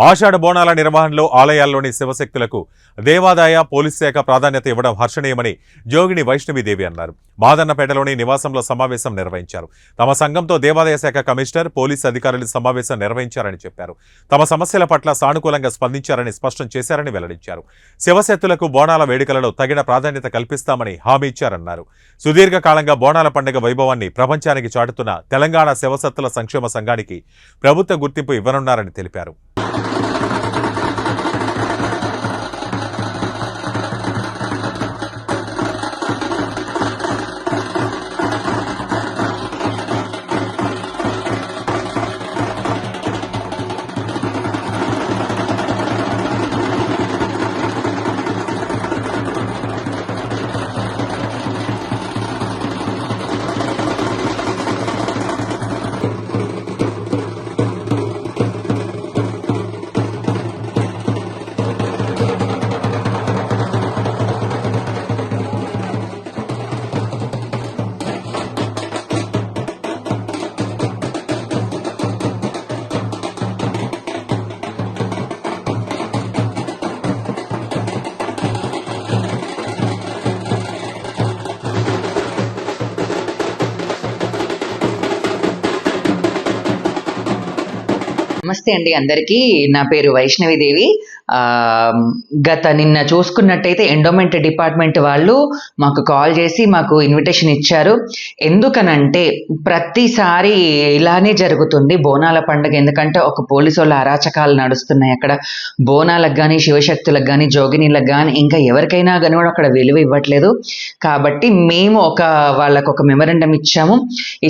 ఆషాఢ బోనాల నిర్వహణలో ఆలయాల్లోని శివశక్తులకు దేవాదాయ పోలీస్ శాఖ ప్రాధాన్యత ఇవ్వడం హర్షణీయమని జోగిని వైష్ణవిదేవి అన్నారు. మాదన్నపేటలోని నివాసంలో సమావేశం నిర్వహించారు. తమ సంఘంతో దేవాదాయ శాఖ కమిషనర్ పోలీస్ అధికారులు సమావేశం నిర్వహించారని చెప్పారు. తమ సమస్యల పట్ల సానుకూలంగా స్పందించారని స్పష్టం చేశారని వెల్లడించారు. శివశక్తులకు బోనాల వేడుకలలో తగిన ప్రాధాన్యత కల్పిస్తామని హామీ ఇచ్చారన్నారు. సుదీర్ఘకాలంగా బోనాల పండుగ వైభవాన్ని ప్రపంచానికి చాటుతున్న తెలంగాణ శివశక్తుల సంక్షేమ సంఘానికి ప్రభుత్వ గుర్తింపు ఇవ్వనున్నారని తెలిపారు. నమస్తే అండి అందరికీ. నా పేరు వైష్ణవిదేవి గత నిన్న చూసుకున్నట్టయితే ఎండోమెంట్ డిపార్ట్మెంట్ వాళ్ళు మాకు కాల్ చేసి మాకు ఇన్విటేషన్ ఇచ్చారు. ఎందుకనంటే ప్రతిసారి ఇలానే జరుగుతుంది బోనాల పండుగ. ఎందుకంటే ఒక పోలీసు వాళ్ళ అరాచకాలు నడుస్తున్నాయి అక్కడ. బోనాలకు కానీ శివశక్తులకు కానీ జోగినీలకు కానీ ఇంకా ఎవరికైనా కానీ కూడా అక్కడ విలువ ఇవ్వట్లేదు. కాబట్టి మేము ఒక వాళ్ళకు ఒక మెమరండం ఇచ్చాము.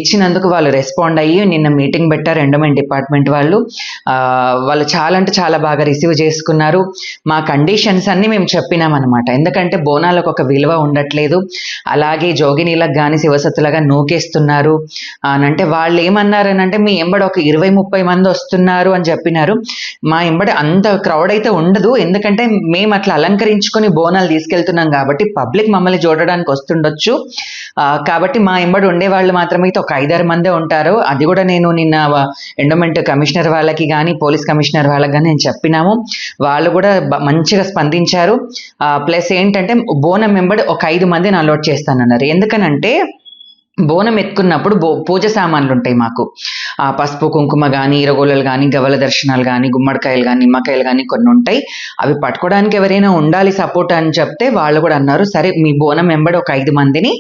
ఇచ్చినందుకు వాళ్ళు రెస్పాండ్ అయ్యి నిన్న మీటింగ్ పెట్టారు ఎండోమెంట్ డిపార్ట్మెంట్ వాళ్ళు. వాళ్ళు చాలా అంటే చాలా బాగా రిసీవ్ చేసుకున్నారు. మా కండిషన్స్ అన్ని మేము చెప్పినాం ఎందుకంటే బోనాలకు ఒక విలువ ఉండట్లేదు. అలాగే జోగినీలకు కానీ శివసత్తులుగా నూకేస్తున్నారు. అని అంటే వాళ్ళు ఏమన్నారు అంటే మీ ఎంబడి ఒక ఇరవై ముప్పై మంది వస్తున్నారు అని చెప్పినారు. మా ఎంబడి అంత క్రౌడ్ అయితే ఉండదు. ఎందుకంటే మేము అట్లా అలంకరించుకొని బోనాలు తీసుకెళ్తున్నాం కాబట్టి పబ్లిక్ మమ్మల్ని చూడడానికి వస్తుండొచ్చు. కాబట్టి మా ఎంబడి ఉండేవాళ్ళు మాత్రమే మాత్రమైతే ఒక ఐదారు మందే ఉంటారు. అది కూడా నేను నిన్న ఎండోమెంట్ కమిషనర్ వాళ్ళకి కానీ పోలీస్ కమిషనర్ వాళ్ళకి కానీ నేను చెప్పినాము. వాళ్ళు కూడా మంచిగా స్పందించారు. ప్లస్ ఏంటంటే బోనం వెంబడి ఒక ఐదు మందిని అలౌట్ చేస్తానన్నారు. ఎందుకనంటే బోనం ఎత్తుకున్నప్పుడు బో పూజ సామాన్లు ఉంటాయి మాకు. ఆ పసుపు కుంకుమ కానీ ఇరగోలలు కానీ గవల దర్శనాలు కానీ గుమ్మడికాయలు కానీ నిమ్మకాయలు కానీ కొన్ని ఉంటాయి అవి పట్టుకోవడానికి ఎవరైనా ఉండాలి సపోర్ట్ అని చెప్తే వాళ్ళు కూడా అన్నారు సరే మీ బోనం వెంబడి ఒక ఐదు మందిని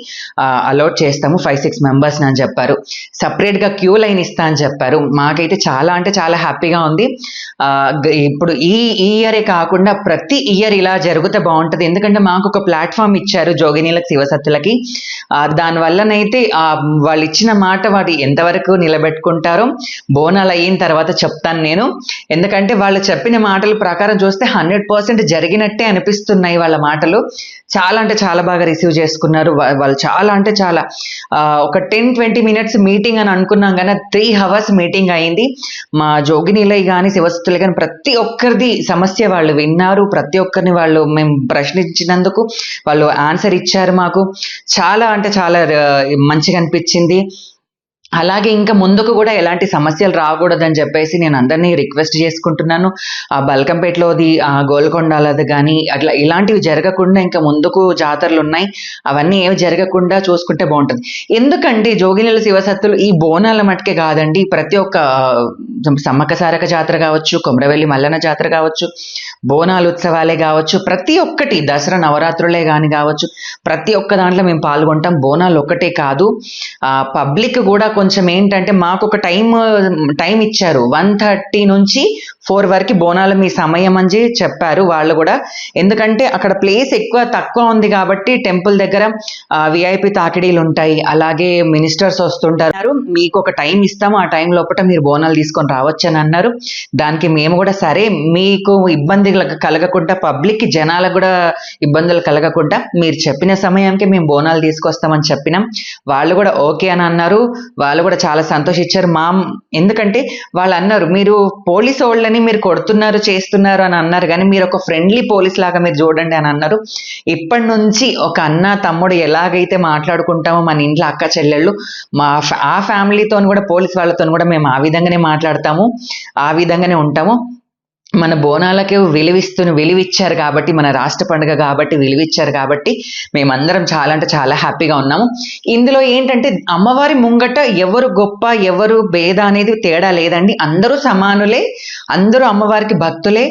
అలౌట్ చేస్తాము ఫైవ్ సిక్స్ మెంబర్స్ అని చెప్పారు. సపరేట్గా క్యూ లైన్ ఇస్తా అని చెప్పారు. మాకైతే చాలా అంటే చాలా హ్యాపీగా ఉంది. ఇప్పుడు ఈ ఈ ఇయరే కాకుండా ప్రతి ఇయర్ ఇలా జరిగితే బాగుంటుంది. ఎందుకంటే మాకు ఒక ప్లాట్ఫామ్ ఇచ్చారు జోగినీలకు శివసత్తులకి. దానివల్లనైతే వాళ్ళు ఇచ్చిన మాట వాటి ఎంతవరకు నిలబెట్టుకుంటారో బోనాలు అయిన తర్వాత చెప్తాను నేను. ఎందుకంటే వాళ్ళు చెప్పిన మాటల ప్రకారం చూస్తే హండ్రెడ్ పర్సెంట్ జరిగినట్టే అనిపిస్తున్నాయి వాళ్ళ మాటలు. చాలా అంటే చాలా బాగా రిసీవ్ చేసుకున్నారు. వాళ్ళు చాలా అంటే చాలా ఒక టెన్ ట్వంటీ మినిట్స్ మీటింగ్ అని అనుకున్నాం కానీ త్రీ అవర్స్ మీటింగ్ అయింది. మా జోగినీలై కానీ శివస్థులు కానీ ప్రతి ఒక్కరిది సమస్య వాళ్ళు విన్నారు. ప్రతి ఒక్కరిని వాళ్ళు మేము ప్రశ్నించినందుకు వాళ్ళు ఆన్సర్ ఇచ్చారు మాకు. చాలా అంటే చాలా మంచిగా అనిపించింది. అలాగే ఇంకా ముందుకు కూడా ఎలాంటి సమస్యలు రాకూడదని చెప్పేసి నేను అందరినీ రిక్వెస్ట్ చేసుకుంటున్నాను. ఆ బల్కంపేటలోది ఆ గోల్కొండలది కానీ అట్లా ఇలాంటివి జరగకుండా ఇంకా ముందుకు జాతరలు ఉన్నాయి. అవన్నీ ఏవి జరగకుండా చూసుకుంటే బాగుంటుంది. ఎందుకంటే జోగినీళ్ళ శివసత్తులు ఈ బోనాల మటుకే కాదండి ప్రతి ఒక్క సమ్మక సారక జాతర కావచ్చు కొమరవెల్లి మల్లన్న జాతర కావచ్చు బోనాలు ఉత్సవాలే కావచ్చు ప్రతి ఒక్కటి దసరా నవరాత్రులే కానీ కావచ్చు ప్రతి ఒక్క దాంట్లో మేము పాల్గొంటాం. బోనాలు ఒక్కటే కాదు పబ్లిక్ కూడా కొంచెం ఏంటంటే మాకు ఒక టైం టైం ఇచ్చారు. వన్ థర్టీ నుంచి ఫోర్ వరకు బోనాలు మీ సమయం అని చెప్పారు వాళ్ళు కూడా. ఎందుకంటే అక్కడ ప్లేస్ ఎక్కువ తక్కువ ఉంది కాబట్టి టెంపుల్ దగ్గర విఐపి తాకిడీలు ఉంటాయి. అలాగే మినిస్టర్స్ వస్తుంటారు. మీకు ఒక టైం ఇస్తాము. ఆ టైం లోపల మీరు బోనాలు తీసుకొని రావచ్చు అని అన్నారు. దానికి మేము కూడా సరే మీకు ఇబ్బంది కలగకుండా పబ్లిక్ జనాలకు కూడా ఇబ్బందులు కలగకుండా మీరు చెప్పిన సమయానికి మేము బోనాలు తీసుకొస్తామని చెప్పినాం. వాళ్ళు కూడా ఓకే అని అన్నారు. వాళ్ళు కూడా చాలా సంతోషించారు. మా ఎందుకంటే వాళ్ళు అన్నారు మీరు పోలీస్ వాళ్ళని మీరు కొడుతున్నారు చేస్తున్నారు అని అన్నారు. కానీ మీరు ఒక ఫ్రెండ్లీ పోలీస్ లాగా మీరు చూడండి అని అన్నారు. ఇప్పటి నుంచి ఒక అన్న తమ్ముడు ఎలాగైతే మాట్లాడుకుంటామో మన ఇంట్లో అక్క చెల్లెళ్ళు మా ఫ్యా- ఆ ఫ్యామిలీతో కూడా పోలీస్ వాళ్ళతో కూడా మేము ఆ విధంగానే మాట్లాడతాము ఆ విధంగానే ఉంటాము. మన బోనాలకే విలువిస్తూ విలువిచ్చారు కాబట్టి మన రాష్ట్ర పండుగ కాబట్టి విలువిచ్చారు కాబట్టి మేమందరం చాలా అంటే చాలా హ్యాపీగా ఉన్నాము. ఇందులో ఏంటంటే అమ్మవారి ముంగట ఎవరు గొప్ప ఎవరు భేద అనేది తేడా లేదండి. అందరూ సమానులే అందరూ అమ్మవారికి భక్తులే.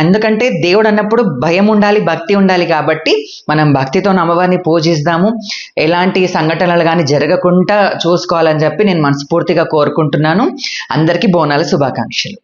ఎందుకంటే దేవుడు అన్నప్పుడు భయం ఉండాలి భక్తి ఉండాలి కాబట్టి మనం భక్తితో అమ్మవారిని పూజిస్తాము. ఎలాంటి సంఘటనలు కానీ జరగకుండా చూసుకోవాలని చెప్పి నేను మనస్ఫూర్తిగా కోరుకుంటున్నాను. అందరికీ బోనాల శుభాకాంక్షలు.